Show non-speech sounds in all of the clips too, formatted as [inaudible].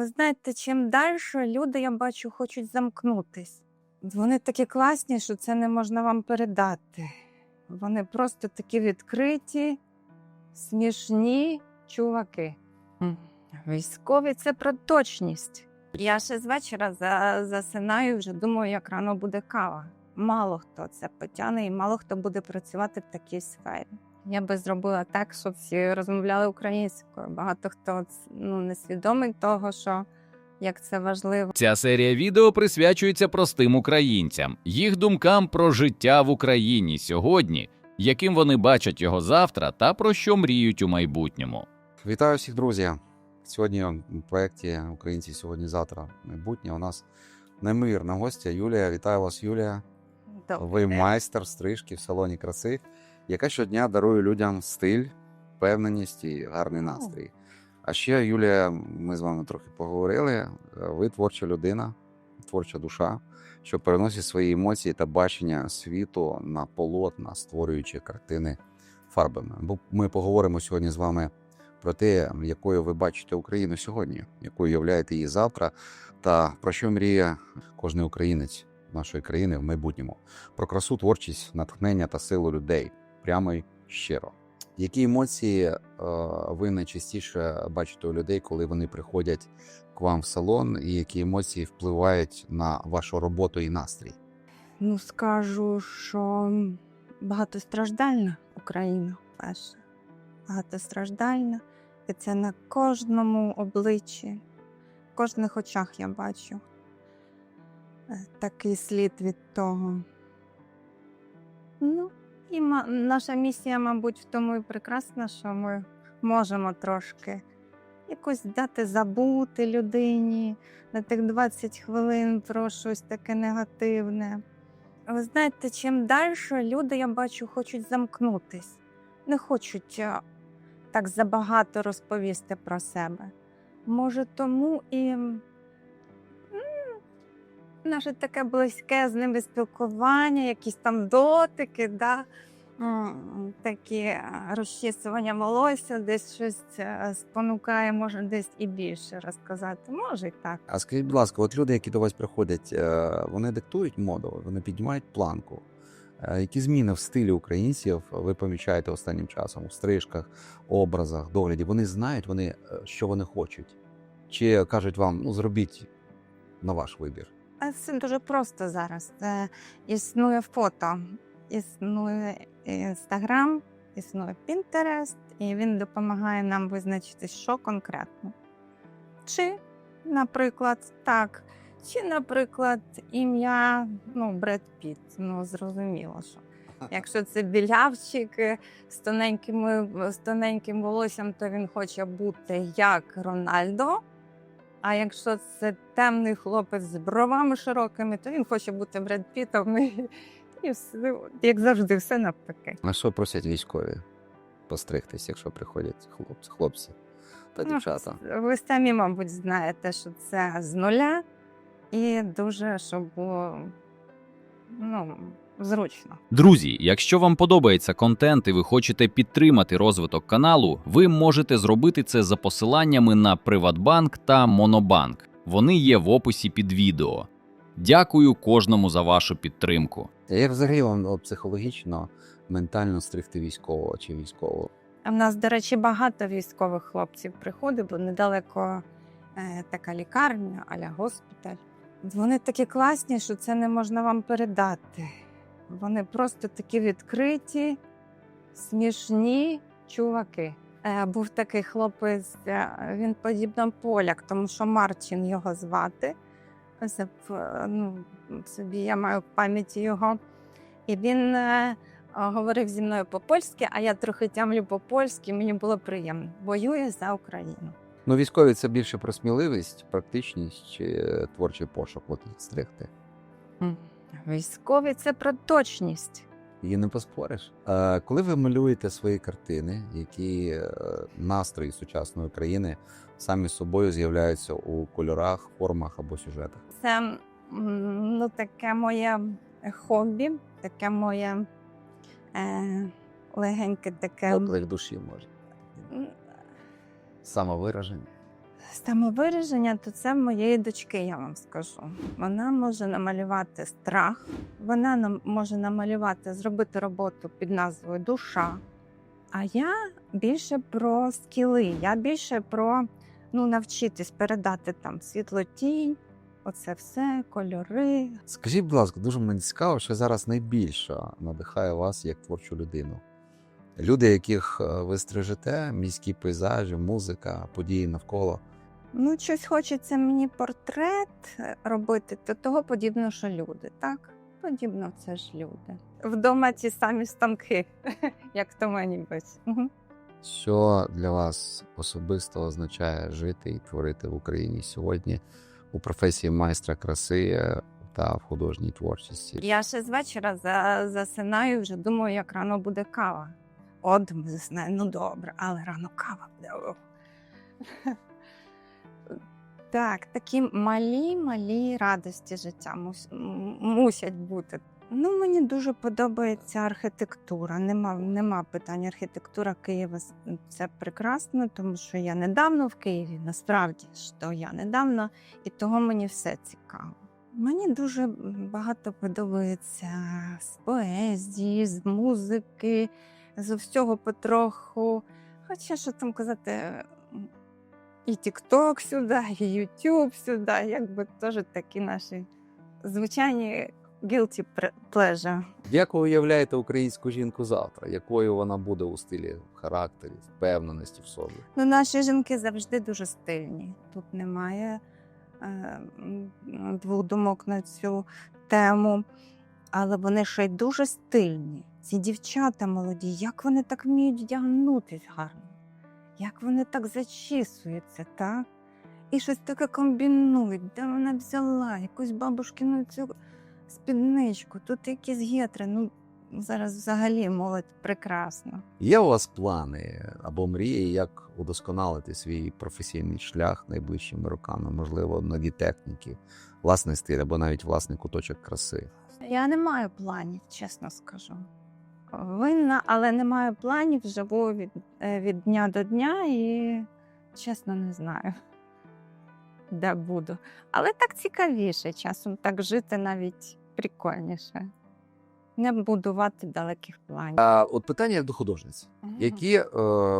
ви знаєте, чим далі люди, я бачу, хочуть замкнутись. Вони такі класні, що це не можна вам передати. Вони просто такі відкриті, смішні чуваки. Військові це про точність. Я ще з вечора за, засинаю, вже думаю, як рано буде кава. Мало хто це потягне і мало хто буде працювати в такій сфері. Я би зробила так, щоб всі розмовляли українською. Багато хто ну, не свідомий того, що як це важливо. Ця серія відео присвячується простим українцям, їх думкам про життя в Україні сьогодні, яким вони бачать його завтра та про що мріють у майбутньому. Вітаю всіх, друзі! Сьогодні в проєкті Українці сьогодні-завтра майбутнє. У нас неймовірна гостя Юлія. Вітаю вас, Юлія. Ви майстер стрижки в салоні краси, яка щодня дарує людям стиль, впевненість і гарний настрій. А ще, Юлія, ми з вами трохи поговорили. Ви творча людина, творча душа, що переносить свої емоції та бачення світу на полотна, створюючи картини фарбами. Бо ми поговоримо сьогодні з вами про те, якою ви бачите Україну сьогодні, якою являєте її завтра, та про що мріє кожен українець нашої країни в майбутньому, про красу, творчість, натхнення та силу людей прямо й щиро. Які емоції е, ви найчастіше бачите у людей, коли вони приходять к вам в салон, і які емоції впливають на вашу роботу і настрій? Ну, скажу, що багатостраждальна Україна перше. Багатостраждальна. І це на кожному обличчі, в кожних очах я бачу е, такий слід від того. Ну, і наша місія, мабуть, в тому і прекрасна, що ми можемо трошки якось дати забути людині на тих 20 хвилин про щось таке негативне. Ви знаєте, чим далі люди, я бачу, хочуть замкнутись, не хочуть так забагато розповісти про себе. Може, тому і наше таке близьке з ними спілкування, якісь там дотики, да? такі а, розчісування волосся, десь щось спонукає, може, десь і більше розказати. Може, і так. А скажіть, будь ласка, от люди, які до вас приходять, е, вони диктують моду, вони піднімають планку. Е, Які зміни в стилі українців ви помічаєте останнім часом у стрижках, образах, догляді? Вони знають, вони, е, що вони хочуть? Чи кажуть вам, ну зробіть на ваш вибір? Це дуже просто зараз. Це існує фото, існує інстаграм, існує Pinterest, і він допомагає нам визначити, що конкретно. Чи, наприклад, так, чи, наприклад, ім'я ну, Бред Піт. Ну, зрозуміло, що. Якщо це білявчик з тоненькими, з тоненьким волоссям, то він хоче бути як Рональдо. А якщо це темний хлопець з бровами широкими, то він хоче бути Бред Пітом. І, і все, як завжди, все навпаки. А що просять військові постригтись, якщо приходять хлопці, хлопці та Ну, дівчата? Ви самі, мабуть, знаєте, що це з нуля і дуже, щоб було ну, зручно. Друзі, якщо вам подобається контент і ви хочете підтримати розвиток каналу, ви можете зробити це за посиланнями на Приватбанк та Монобанк. Вони є в описі під відео. Дякую кожному за вашу підтримку. Як взагалі вам психологічно, ментально стригти військового чи військового? А в нас, до речі, багато військових хлопців приходить, бо недалеко е, така лікарня, аля госпіталь. Вони такі класні, що це не можна вам передати. Вони просто такі відкриті, смішні чуваки. Е, був такий хлопець, е, він подібно поляк, тому що Марчин його звати. Це, ну, собі я маю в пам'яті його. І він е, говорив зі мною по-польськи, а я трохи тямлю по-польськи, мені було приємно. Воює за Україну. Ну, військові це більше про сміливість, практичність чи е, творчий пошук, от стригти. Військові це про точність. Її не поспориш. Коли ви малюєте свої картини, які е, настрої сучасної країни самі собою з'являються у кольорах, формах або сюжетах? Це ну, таке моє хобі, таке моє е, легеньке таке. Поклик душі може. Самовираження. Самовираження то це моєї дочки, я вам скажу. Вона може намалювати страх, вона нам може намалювати, зробити роботу під назвою душа. А я більше про скіли, я більше про ну, навчитись передати там світло-тінь, оце все, кольори. Скажіть, будь ласка, дуже мені цікаво, що зараз найбільше надихає вас як творчу людину. Люди, яких е, ви стрижете, міські пейзажі, музика, події навколо. Ну, щось хочеться мені портрет е, робити, то того подібно, що люди, так? Подібно, це ж люди. Вдома ті самі станки, [laughs] як то мені бить. Що для вас особисто означає жити і творити в Україні сьогодні у професії майстра краси е, та в художній творчості? Я ще з вечора за, засинаю, вже думаю, як рано буде кава. От заснаю, ну добре, але рано кава буде. [laughs] Так, такі малі, малі радості життя мусять бути. Ну, мені дуже подобається архітектура. Нема, нема питань. Архітектура Києва це прекрасно, тому що я недавно в Києві, насправді що я недавно, і того мені все цікаво. Мені дуже багато подобається з поезії, з музики, з всього потроху. Хоча що там казати, і TikTok сюди, і YouTube сюди, якби теж такі наші звичайні guilty pleasure. Як ви уявляєте українську жінку завтра? Якою вона буде у стилі характері, впевненості в собі? Ну, наші жінки завжди дуже стильні. Тут немає е, двох думок на цю тему, але вони ще й дуже стильні. Ці дівчата молоді, як вони так вміють вдягнутись гарно, як вони так зачісуються, так? І щось таке комбінують, де вона взяла якусь бабушкину цю спідничку, тут якісь гетри. Ну, зараз взагалі молодь прекрасна. Є у вас плани або мрії, як удосконалити свій професійний шлях найближчими роками, можливо, нові техніки, власний стиль або навіть власний куточок краси? Я не маю планів, чесно скажу. Винна, але не маю планів, живу від, е, від дня до дня і чесно не знаю, де буду. Але так цікавіше, часом так жити навіть прикольніше. Не будувати далеких планів. А от питання до художниць. Мгм. Які е,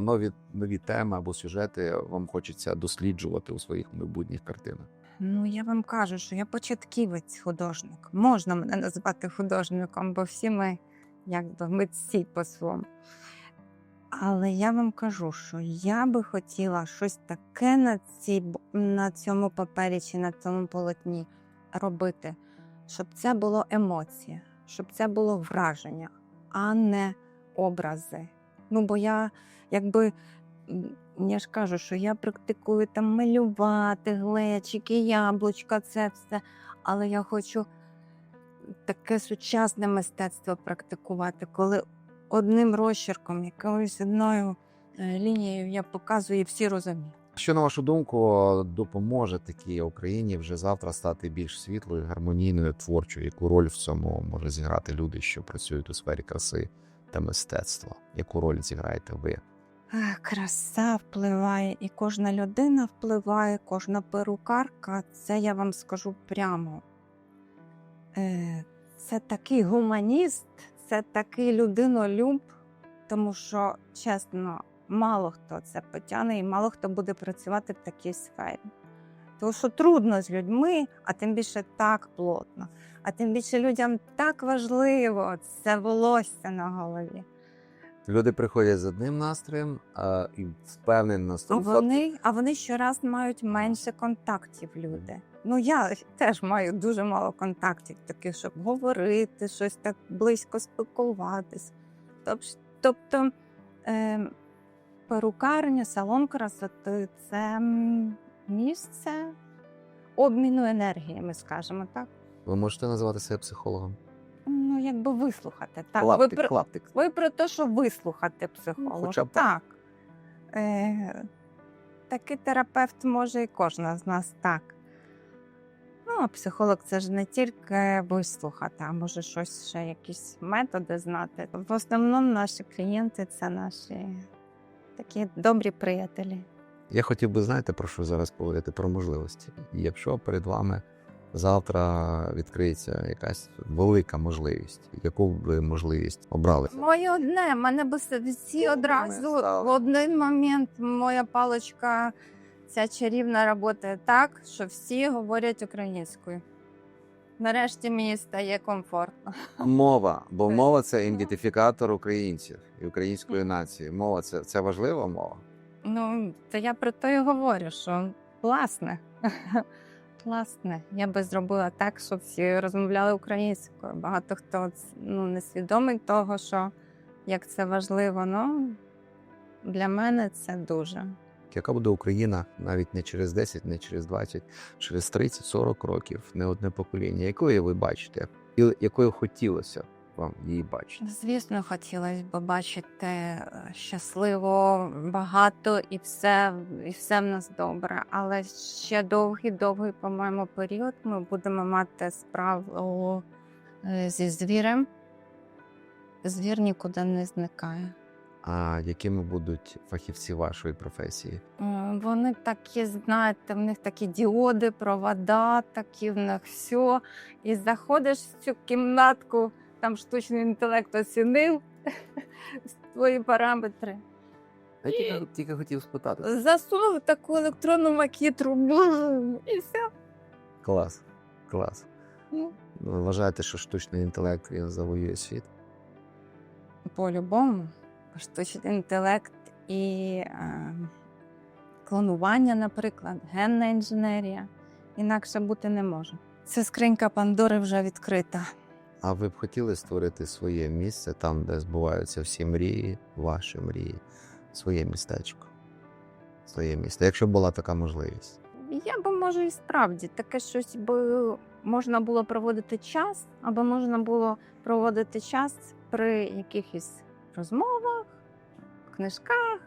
нові, нові теми або сюжети вам хочеться досліджувати у своїх майбутніх картинах? Ну, я вам кажу, що я початківець художник. Можна мене назвати художником, бо всі ми якби митці по-своєму. Але я вам кажу, що я би хотіла щось таке на, цій, на цьому папері чи на цьому полотні робити, щоб це було емоція, щоб це було враження, а не образи. Ну, бо я якби. Я ж кажу, що я практикую там малювати, глечики, яблучка, це все. Але я хочу таке сучасне мистецтво практикувати, коли одним розчерком, якоюсь одною е, лінією я показую, і всі розуміють. Що на вашу думку допоможе такій Україні вже завтра стати більш світлою, гармонійною, творчою? Яку роль в цьому може зіграти люди, що працюють у сфері краси та мистецтва? Яку роль зіграєте ви? Краса впливає, і кожна людина впливає, кожна перукарка. Це я вам скажу прямо. Е, Це такий гуманіст, це такий людинолюб, тому що, чесно, мало хто це потягне і мало хто буде працювати в такій сфері. Тому що трудно з людьми, а тим більше так плотно, а тим більше людям так важливо це волосся на голові. Люди приходять з одним настроєм а, і впевнений на А 100%. вони, а вони щораз мають менше контактів, люди. Ну, я теж маю дуже мало контактів, таких, щоб говорити, щось так близько спілкуватись. Тоб- Тобто е, перукарня, салон красоти це місце обміну енергіями, скажімо так. Ви можете називати себе психологом? Ну, якби вислухати. Так, клаптик, ви, про, клаптик. ви про те, що вислухати психолога. хоча б так. так. Е, такий терапевт може і кожна з нас так. Ну, а психолог це ж не тільки вислухати, а може щось ще якісь методи знати. В основному наші клієнти це наші такі добрі приятелі. Я хотів би, знаєте, про що зараз поговорити? Про можливості. Якщо перед вами завтра відкриється якась велика можливість, яку б ви можливість обрали? Моє одне, мене б всі одразу в один момент моя паличка ця чарівна працює так, що всі говорять українською. Нарешті мені стає комфортно. Мова, бо мова це ідентифікатор українців і української нації. Мова це, це важлива мова. Ну, то я про те і говорю, що класне. [laughs] Класне. Я би зробила так, щоб всі розмовляли українською. Багато хто ну, не свідомий того, що як це важливо. Ну, для мене це дуже. Яка буде Україна навіть не через 10, не через 20, через 30, 40 років, не одне покоління. Якою ви бачите, і якою хотілося вам її бачити? Звісно, хотілося б бачити е, щасливо, багато і все, і все в нас добре. Але ще довгий, довгий, по-моєму, період ми будемо мати справу е, зі звірем. Звір нікуди не зникає. А якими будуть фахівці вашої професії? Е, Вони такі, знаєте, в них такі діоди, провода, такі в них все. І заходиш в цю кімнатку, там штучний інтелект оцінив [laughs] твої параметри. Я тільки, тільки хотів спитати. Засунув таку електронну макітру і все. Клас, клас. Ну, Ви вважаєте, що штучний інтелект завоює світ? По-любому, штучний інтелект і е, клонування, наприклад, генна інженерія. Інакше бути не може. Ця скринька Пандори вже відкрита. А ви б хотіли створити своє місце там, де збуваються всі мрії, ваші мрії, своє містечко, своє місто, якщо б була така можливість. Я би, може, і справді таке щось би можна було проводити час, або можна було проводити час при якихось розмовах, книжках,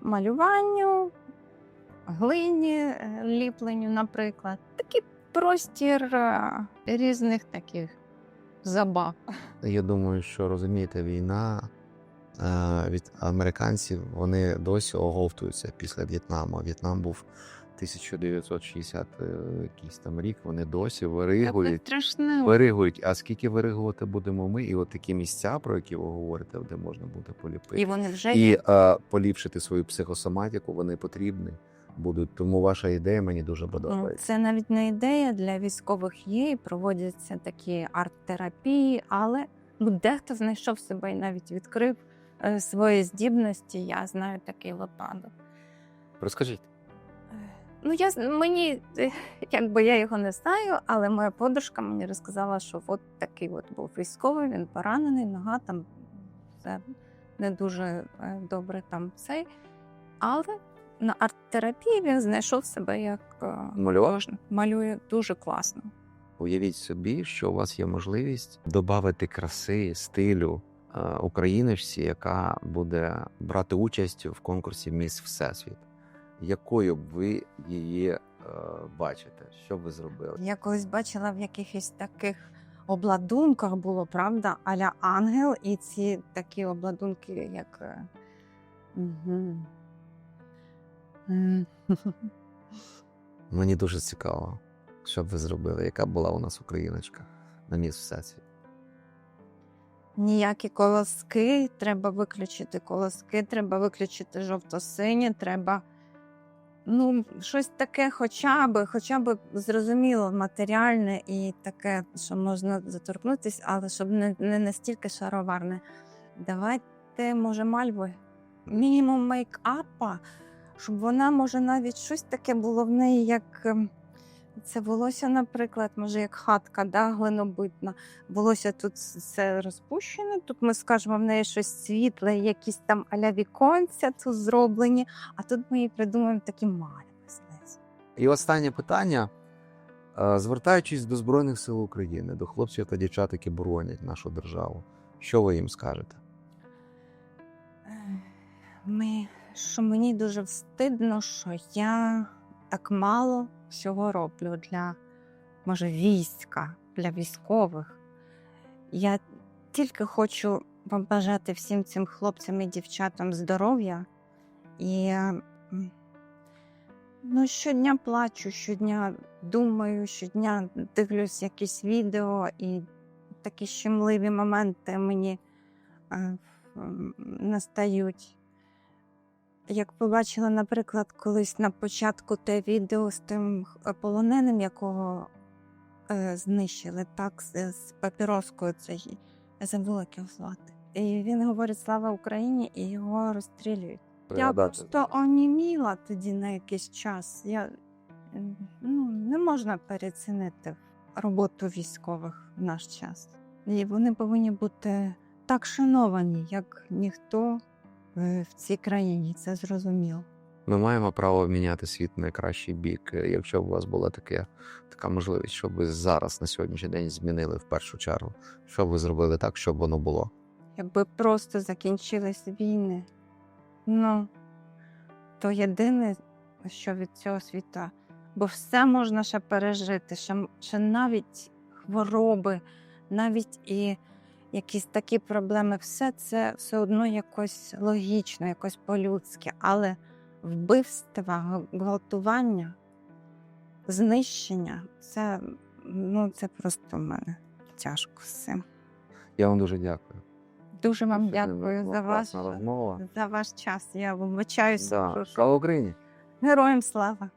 малюванню, глині, е, ліпленню, наприклад. Такий простір е, різних таких забав. Я думаю, що розумієте, війна е, від американців вони досі оговтуються після В'єтнаму. В'єтнам був 1960 е, якийсь там рік. Вони досі виригують. Виригують. А скільки виригувати будемо ми? І от такі місця, про які ви говорите, де можна буде поліпити. І вони вже і е, поліпшити свою психосоматику, вони потрібні будуть. Тому ваша ідея мені дуже Ну, подобається. Це навіть не ідея для військових є, і проводяться такі арт-терапії, але ну, дехто знайшов себе і навіть відкрив е, свої здібності. Я знаю такий випадок. Розкажіть. Ну, я мені е, якби я його не знаю, але моя подружка мені розказала, що от такий от був військовий, він поранений, нога там все не дуже е, добре там цей. Але на арт-терапії він знайшов себе як е, Малював? Малює дуже класно. Уявіть собі, що у вас є можливість додати краси, стилю україночці, яка буде брати участь в конкурсі Міс Всесвіт. Якою б ви її е, бачите? Що б ви зробили? Я колись бачила в якихось таких обладунках було, правда, аля ангел, і ці такі обладунки, як. Угу. Мені дуже цікаво, що б ви зробили, яка була у нас україночка на Міс Всесвіт. Ніякі колоски, треба виключити колоски, треба виключити жовто-синє, треба. Ну, щось таке, хоча б, хоча б зрозуміло, матеріальне і таке, що можна заторкнутися, але щоб не, не настільки шароварне. Давайте, може, мальви. Мінімум мейкапа, щоб вона, може, навіть щось таке було в неї, як ем, це волосся, наприклад, може, як хатка, да, глинобитна. Волосся тут все розпущене. Тут ми скажемо, в неї щось світле, якісь там аля віконця тут зроблені, а тут ми їй придумаємо такі знизу. І останнє питання. Е, Звертаючись до Збройних сил України, до хлопців та дівчат, які боронять нашу державу, що ви їм скажете? Ми, що мені дуже встидно, що я так мало всього роблю для, може, війська, для військових. Я тільки хочу побажати всім цим хлопцям і дівчатам здоров'я і Ну, щодня плачу, щодня думаю, щодня дивлюсь якісь відео, і такі щемливі моменти мені е, настають. Як побачила, наприклад, колись на початку те відео з тим полоненим, якого е, знищили, так, з, з папіроскою цей, я забула звати. І він говорить Слава Україні і його розстрілюють. Я просто оніміла тоді на якийсь час. Я, ну, не можна переоцінити роботу військових в наш час. І вони повинні бути так шановані, як ніхто е, в цій країні. Це зрозуміло. Ми маємо право міняти світ в найкращий бік. Е, Якщо б у вас була таке, така можливість, щоб ви зараз на сьогоднішній день змінили в першу чергу, що ви зробили так, щоб воно було? Якби просто закінчились війни, ну то єдине, що від цього світа, бо все можна ще пережити, ще, ще навіть хвороби, навіть і якісь такі проблеми, все це все одно якось логічно, якось по-людськи, але вбивства, гвалтування, знищення це, ну, це просто в мене тяжко з цим. Я вам дуже дякую. Дуже вам Сьогодні дякую була за ваш, класна розмова. за ваш час. Я вибачаюся. Да. прошу. Слава Україні! Героям слава!